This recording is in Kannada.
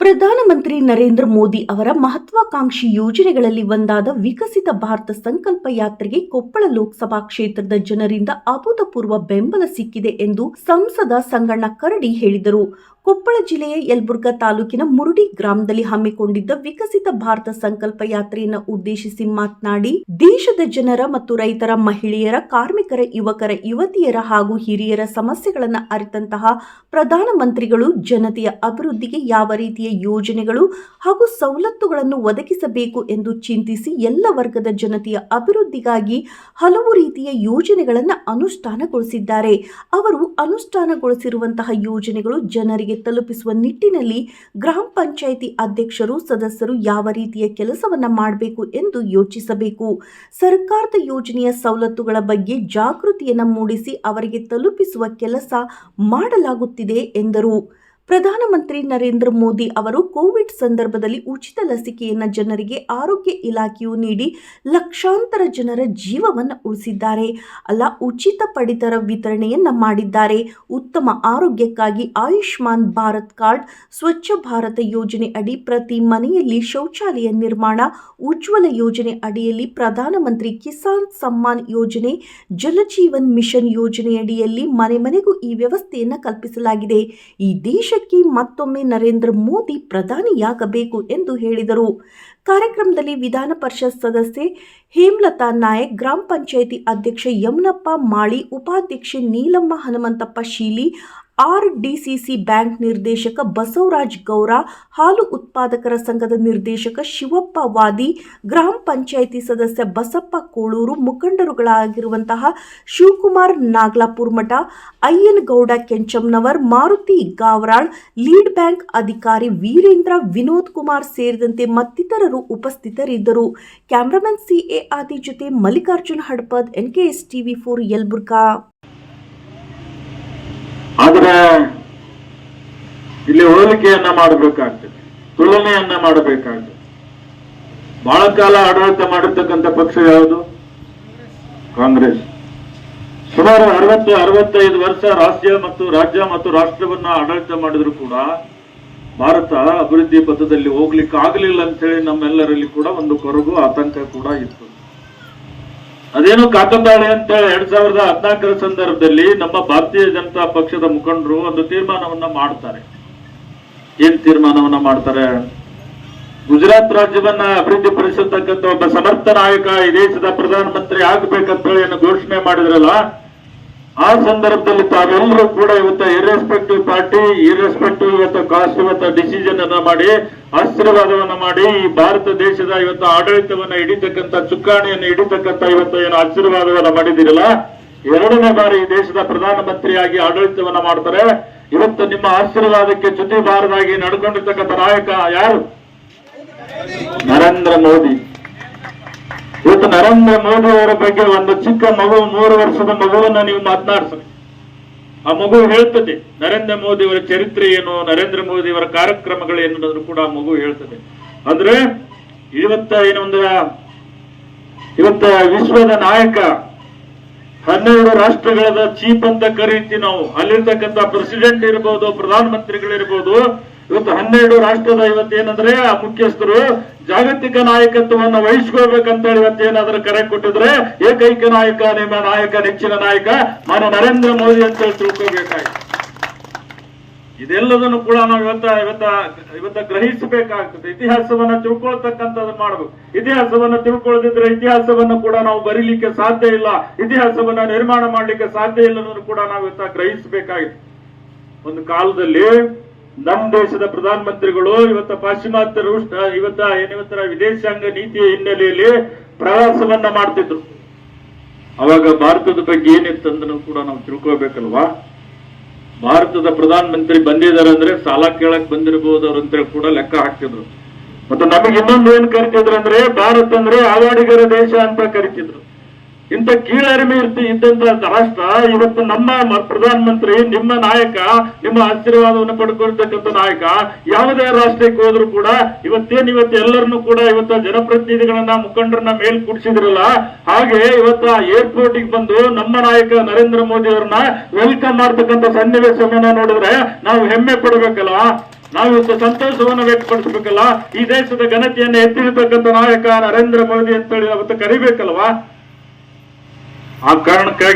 ಪ್ರಧಾನಮಂತ್ರಿ ನರೇಂದ್ರ ಮೋದಿ ಅವರ ಮಹತ್ವಾಕಾಂಕ್ಷಿ ಯೋಜನೆಗಳಲ್ಲಿ ಒಂದಾದ ವಿಕಸಿತ ಭಾರತ ಸಂಕಲ್ಪ ಯಾತ್ರೆಗೆ ಕೊಪ್ಪಳ ಲೋಕಸಭಾ ಕ್ಷೇತ್ರದ ಜನರಿಂದ ಅಭೂತಪೂರ್ವ ಬೆಂಬಲ ಸಿಕ್ಕಿದೆ ಎಂದು ಸಂಸದ ಸಂಗಣ್ಣ ಕರಡಿ ಹೇಳಿದರು. ಕೊಪ್ಪಳ ಜಿಲ್ಲೆಯ ಯಲ್ಬುರ್ಗಾ ತಾಲೂಕಿನ ಮುರುಡಿ ಗ್ರಾಮದಲ್ಲಿ ಹಮ್ಮಿಕೊಂಡಿದ್ದ ವಿಕಸಿತ ಭಾರತ ಸಂಕಲ್ಪ ಯಾತ್ರೆಯನ್ನು ಉದ್ದೇಶಿಸಿ ಮಾತನಾಡಿ, ದೇಶದ ಜನರ ಮತ್ತು ರೈತರ ಮಹಿಳೆಯರ, ಕಾರ್ಮಿಕರ, ಯುವಕರ, ಯುವತಿಯರ ಹಾಗೂ ಹಿರಿಯರ ಸಮಸ್ಯೆಗಳನ್ನು ಅರಿತಂತಹ ಪ್ರಧಾನಮಂತ್ರಿಗಳು ಜನತೆಯ ಅಭಿವೃದ್ಧಿಗೆ ಯಾವ ರೀತಿಯ ಯೋಜನೆಗಳು ಹಾಗೂ ಸವಲತ್ತುಗಳನ್ನು ಒದಗಿಸಬೇಕು ಎಂದು ಚಿಂತಿಸಿ ಎಲ್ಲ ವರ್ಗದ ಜನತೆಯ ಅಭಿವೃದ್ಧಿಗಾಗಿ ಹಲವು ರೀತಿಯ ಯೋಜನೆಗಳನ್ನು ಅನುಷ್ಠಾನಗೊಳಿಸಿದ್ದಾರೆ. ಅವರು ಅನುಷ್ಠಾನಗೊಳಿಸಿರುವಂತಹ ಯೋಜನೆಗಳು ಜನರಿಗೆ ತಲುಪಿಸುವ ನಿಟ್ಟಿನಲ್ಲಿ ಗ್ರಾಮ ಪಂಚಾಯಿತಿ ಅಧ್ಯಕ್ಷರು, ಸದಸ್ಯರು ಯಾವ ರೀತಿಯ ಕೆಲಸವನ್ನು ಮಾಡಬೇಕು ಎಂದು ಯೋಚಿಸಬೇಕು. ಸರ್ಕಾರದ ಯೋಜನೆಯ ಸವಲತ್ತುಗಳ ಬಗ್ಗೆ ಜಾಗೃತಿಯನ್ನು ಮೂಡಿಸಿ ಅವರಿಗೆ ತಲುಪಿಸುವ ಕೆಲಸ ಮಾಡಲಾಗುತ್ತಿದೆ ಎಂದರು. ಪ್ರಧಾನಮಂತ್ರಿ ನರೇಂದ್ರ ಮೋದಿ ಅವರು ಕೋವಿಡ್ ಸಂದರ್ಭದಲ್ಲಿ ಉಚಿತ ಲಸಿಕೆಯನ್ನು ಜನರಿಗೆ ಆರೋಗ್ಯ ಇಲಾಖೆಯು ನೀಡಿ ಲಕ್ಷಾಂತರ ಜನರ ಜೀವವನ್ನು ಉಳಿಸಿದ್ದಾರೆ. ಅಲ್ಲ, ಉಚಿತ ಪಡಿತರ ವಿತರಣೆಯನ್ನ ಮಾಡಿದ್ದಾರೆ. ಉತ್ತಮ ಆರೋಗ್ಯಕ್ಕಾಗಿ ಆಯುಷ್ಮಾನ್ ಭಾರತ್ ಕಾರ್ಡ್, ಸ್ವಚ್ಛ ಭಾರತ ಯೋಜನೆ ಅಡಿ ಪ್ರತಿ ಮನೆಯಲ್ಲಿ ಶೌಚಾಲಯ ನಿರ್ಮಾಣ, ಉಜ್ವಲ ಯೋಜನೆ ಅಡಿಯಲ್ಲಿ ಪ್ರಧಾನಮಂತ್ರಿ ಕಿಸಾನ್ ಸಮ್ಮಾನ್ ಯೋಜನೆ ಜಲಜೀವನ್ ಮಿಷನ್ ಯೋಜನೆಯಡಿಯಲ್ಲಿ ಮನೆ ಮನೆಗೂ ಈ ವ್ಯವಸ್ಥೆಯನ್ನು ಕಲ್ಪಿಸಲಾಗಿದೆ. ಈ ದೇಶಕ್ಕೆ ಮತ್ತೊಮ್ಮೆ ನರೇಂದ್ರ ಮೋದಿ ಪ್ರಧಾನಿಯಾಗಬೇಕು ಎಂದು ಹೇಳಿದರು. ಕಾರ್ಯಕ್ರಮದಲ್ಲಿ ವಿಧಾನ ಪರಿಷತ್ ಸದಸ್ಯೆ ಹೇಮಲತಾ ನಾಯಕ್, ಗ್ರಾಮ ಪಂಚಾಯಿತಿ ಅಧ್ಯಕ್ಷ ಯಮುನಪ್ಪ ಮಾಳಿ, ಉಪಾಧ್ಯಕ್ಷೆ ನೀಲಮ್ಮ ಹನುಮಂತಪ್ಪ ಶೀಲಿ ಆರ್ಡಿಸಿಸಿ ಬ್ಯಾಂಕ್ ನಿರ್ದೇಶಕ ಬಸವರಾಜ್ ಗೌರ, ಹಾಲು ಉತ್ಪಾದಕರ ಸಂಘದ ನಿರ್ದೇಶಕ ಶಿವಪ್ಪ ವಾದಿ, ಗ್ರಾಮ ಪಂಚಾಯಿತಿ ಸದಸ್ಯ ಬಸಪ್ಪ ಕೋಳೂರು, ಮುಖಂಡರುಗಳಾಗಿರುವಂತಹ ಶಿವಕುಮಾರ್ ನಾಗ್ಲಾಪುರ್ ಮಠ, ಅಯ್ಯನಗೌಡ ಕೆಂಚಮ್ನವರ್ ಮಾರುತಿ ಗಾವರಾಳ್ ಲೀಡ್ ಬ್ಯಾಂಕ್ ಅಧಿಕಾರಿ ವೀರೇಂದ್ರ ವಿನೋದ್ ಕುಮಾರ್ ಸೇರಿದಂತೆ ಮತ್ತಿತರರು ಉಪಸ್ಥಿತರಿದ್ದರು. ಕ್ಯಾಮರಾಮನ್ ಸಿಎ ಆದಿ ಜೊತೆ Mallikarjun Hadpad NKS TV for Yalaburga. ಆದ್ರೆ ಇಲ್ಲಿ ಹೋಲಿಕೆಯನ್ನ ಮಾಡಬೇಕಾಗ್ತದೆ, ತುಲನೆಯನ್ನ ಮಾಡಬೇಕಾಗ್ತದೆ. ಬಹಳ ಕಾಲ ಆಡಳಿತ ಮಾಡಿರ್ತಕ್ಕಂಥ ಪಕ್ಷ ಯಾವುದು? ಕಾಂಗ್ರೆಸ್. ಸುಮಾರು ಅರವತ್ತು, ಅರವತ್ತೈದು ವರ್ಷ ರಾಷ್ಟ್ರ ಮತ್ತು ರಾಜ್ಯ ಮತ್ತು ರಾಷ್ಟ್ರವನ್ನ ಆಡಳಿತ ಮಾಡಿದ್ರು ಕೂಡ ಭಾರತ ಅಭಿವೃದ್ಧಿ ಪಥದಲ್ಲಿ ಹೋಗ್ಲಿಕ್ಕೆ ಆಗಲಿಲ್ಲ ಅಂತ ಹೇಳಿ ನಮ್ಮೆಲ್ಲರಲ್ಲಿ ಕೂಡ ಒಂದು ಕೊರಗು, ಆತಂಕ ಕೂಡ ಇತ್ತು. ಅದೇನು ಕಾಕತಾಳೆ ಅಂತ ಎರಡ್ ಸಾವಿರದ ಹದಿನಾಲ್ಕರ ಸಂದರ್ಭದಲ್ಲಿ ನಮ್ಮ ಭಾರತೀಯ ಜನತಾ ಪಕ್ಷದ ಮುಖಂಡರು ಒಂದು ತೀರ್ಮಾನವನ್ನ ಮಾಡ್ತಾರೆ. ಏನ್ ತೀರ್ಮಾನವನ್ನ ಮಾಡ್ತಾರೆ? ಗುಜರಾತ್ ರಾಜ್ಯವನ್ನ ಅಭಿವೃದ್ಧಿ ಪಡಿಸತಕ್ಕಂತ ಒಬ್ಬ ಸಮರ್ಥ ನಾಯಕ ಈ ದೇಶದ ಪ್ರಧಾನಮಂತ್ರಿ ಆಗ್ಬೇಕಂತ ಹೇಳಿ ಘೋಷಣೆ ಮಾಡಿದ್ರಲ್ಲ ಆ ಸಂದರ್ಭದಲ್ಲಿ ತಾವೆಲ್ಲರೂ ಕೂಡ ಇವತ್ತು ಇರ್ರೆಸ್ಪೆಕ್ಟಿವ್ ಪಾರ್ಟಿ ಇರ್ರೆಸ್ಪೆಕ್ಟಿವ್ ಇವತ್ತು ಕಾಸ್ಟ್ ಇವತ್ತು ಡಿಸಿಷನ್ ಅನ್ನ ಮಾಡಿ, ಆಶೀರ್ವಾದವನ್ನ ಮಾಡಿ ಈ ಭಾರತ ದೇಶದ ಇವತ್ತು ಆಡಳಿತವನ್ನ ಹಿಡಿತಕ್ಕಂತ ಚುಕ್ಕಾಣಿಯನ್ನು ಹಿಡಿತಕ್ಕಂತ ಇವತ್ತು ಏನು ಆಶೀರ್ವಾದವನ್ನ ಮಾಡಿದಿರಲ್ಲ ಎರಡನೇ ಬಾರಿ ಈ ದೇಶದ ಪ್ರಧಾನಮಂತ್ರಿಯಾಗಿ ಆಡಳಿತವನ್ನ ಮಾಡ್ತಾರೆ. ಇವತ್ತು ನಿಮ್ಮ ಆಶೀರ್ವಾದಕ್ಕೆ ಚುತಿ ಬಾರದಾಗಿ ನಡ್ಕೊಂಡಿರ್ತಕ್ಕಂಥ ನಾಯಕ ಯಾರು? ನರೇಂದ್ರ ಮೋದಿ. ಇವತ್ತು ನರೇಂದ್ರ ಮೋದಿ ಅವರ ಬಗ್ಗೆ ಒಂದು ಚಿಕ್ಕ ಮಗು, ಮೂರು ವರ್ಷದ ಮಗುವನ್ನ ನೀವು ಮಾತನಾಡಿಸಿ. ಆ ಮಗು ಹೇಳ್ತದೆ, ನರೇಂದ್ರ ಮೋದಿ ಅವರ ಚರಿತ್ರೆ ಏನು, ನರೇಂದ್ರ ಮೋದಿ ಅವರ ಕಾರ್ಯಕ್ರಮಗಳು ಏನು ಅನ್ನೋದನ್ನು ಕೂಡ ಆ ಮಗು ಹೇಳ್ತದೆ. ಅಂದ್ರೆ ಇವತ್ತ ಏನೊಂದು ಇವತ್ತ ವಿಶ್ವದ ನಾಯಕ, ಹನ್ನೆರಡು ರಾಷ್ಟ್ರಗಳ ಚೀಪ್ ಅಂತ ಕರೀತೀವಿ ನಾವು. ಅಲ್ಲಿರ್ತಕ್ಕಂಥ ಪ್ರೆಸಿಡೆಂಟ್ ಇರ್ಬೋದು, ಪ್ರಧಾನಮಂತ್ರಿಗಳಿರ್ಬೋದು ಇವತ್ತು ಹನ್ನೆರಡು ರಾಷ್ಟ್ರದ ಇವತ್ತೇನಂದ್ರೆ ಆ ಮುಖ್ಯಸ್ಥರು ಜಾಗತಿಕ ನಾಯಕತ್ವವನ್ನು ವಹಿಸ್ಕೊಳ್ಬೇಕಂತ ಹೇಳಿ ಇವತ್ತೇನಾದ್ರೂ ಕರೆ ಕೊಟ್ಟಿದ್ರೆ ಏಕೈಕ ನಾಯಕ, ನಿಮ್ಮ ನಾಯಕ, ನೆಚ್ಚಿನ ನಾಯಕ ನಾನು ನರೇಂದ್ರ ಮೋದಿ ಅಂತ ಹೇಳಿ ತಿಳ್ಕೊಬೇಕಾಯ್ತು ಇದೆಲ್ಲದನ್ನು ಕೂಡ ನಾವು ಇವತ್ತ ಇವತ್ತ ಇವತ್ತ ಗ್ರಹಿಸಬೇಕಾಗ್ತದೆ. ಇತಿಹಾಸವನ್ನ ತಿಳ್ಕೊಳ್ತಕ್ಕಂಥದ್ದು ಮಾಡಬೇಕು. ಇತಿಹಾಸವನ್ನ ತಿಳ್ಕೊಳ್ಳದಿದ್ರೆ ಇತಿಹಾಸವನ್ನ ಕೂಡ ನಾವು ಬರೀಲಿಕ್ಕೆ ಸಾಧ್ಯ ಇಲ್ಲ. ಇತಿಹಾಸವನ್ನ ನಿರ್ಮಾಣ ಮಾಡ್ಲಿಕ್ಕೆ ಸಾಧ್ಯ ಇಲ್ಲ ಅನ್ನೋದು ಕೂಡ ನಾವು ಇವತ್ತ ಗ್ರಹಿಸಬೇಕಾಗಿತ್ತು ಒಂದು ಕಾಲದಲ್ಲಿ ನಮ್ಮ ದೇಶದ ಪ್ರಧಾನಮಂತ್ರಿಗಳು ಇವತ್ತ ಪಾಶ್ಚಿಮಾತ್ಯರು, ಶ- ಇವತ್ತ ಏನಿವತ್ತರ ವಿದೇಶಾಂಗ ನೀತಿಯ ಹಿನ್ನೆಲೆಯಲ್ಲಿ ಪ್ರವಾಸವನ್ನ ಮಾಡ್ತಿದ್ರು. ಅವಾಗ ಭಾರತದ ಬಗ್ಗೆ ಏನಿತ್ತು ಅಂತ ಕೂಡ ನಾವು ತಿಳ್ಕೊಬೇಕಲ್ವಾ ಭಾರತದ ಪ್ರಧಾನಮಂತ್ರಿ ಬಂದಿದ್ದಾರೆ ಅಂದ್ರೆ ಸಾಲ ಕೇಳಕ್ ಬಂದಿರಬಹುದು ಅವ್ರು ಕೂಡ ಲೆಕ್ಕ ಹಾಕ್ತಿದ್ರು. ಮತ್ತೆ ನಮಗೆ ಇನ್ನೊಂದು ಏನ್ ಕರಿತಿದ್ರು ಅಂದ್ರೆ, ಭಾರತ ಅಂದ್ರೆ ಆವಾಡಿಗರ ದೇಶ ಅಂತ ಕರಿತಿದ್ರು. ಇಂಥ ಕೀಳರಿಮೆ ಇರ್ತಿ ಇದ್ದಂತ ರಾಷ್ಟ್ರ ಇವತ್ತು ನಮ್ಮ ಪ್ರಧಾನಮಂತ್ರಿ ನಿಮ್ಮ ನಾಯಕ, ನಿಮ್ಮ ಆಶೀರ್ವಾದವನ್ನು ಪಡ್ಕೊಳ್ತಕ್ಕಂಥ ನಾಯಕ, ಯಾವುದೇ ರಾಷ್ಟ್ರಕ್ಕೆ ಹೋದ್ರು ಕೂಡ ಇವತ್ತೇನ್ ಇವತ್ತು ಎಲ್ಲರನ್ನು ಕೂಡ ಇವತ್ತು ಜನಪ್ರತಿನಿಧಿಗಳನ್ನ, ಮುಖಂಡರನ್ನ ಮೇಲ್ ಕೂಡಿಸಿದ್ರಲ್ಲ, ಹಾಗೆ ಇವತ್ತ ಏರ್ಪೋರ್ಟ್ಗೆ ಬಂದು ನಮ್ಮ ನಾಯಕ ನರೇಂದ್ರ ಮೋದಿ ಅವರನ್ನ ವೆಲ್ಕಮ್ ಮಾಡ್ತಕ್ಕಂಥ ಸನ್ನಿವೇಶವನ್ನ ನೋಡಿದ್ರೆ ನಾವು ಹೆಮ್ಮೆ ಪಡಬೇಕಲ್ಲ, ನಾವು ಇವತ್ತು ಸಂತೋಷವನ್ನು ವ್ಯಕ್ತಪಡಿಸಬೇಕಲ್ಲ, ಈ ದೇಶದ ಘನತೆಯನ್ನು ಎತ್ತಿರ್ತಕ್ಕಂಥ ನಾಯಕ ನರೇಂದ್ರ ಮೋದಿ ಅಂತೇಳಿ ಅವತ್ತು ಕರಿಬೇಕಲ್ವಾ? ಆ ಕಾರಣಕ್ಕಾಗಿ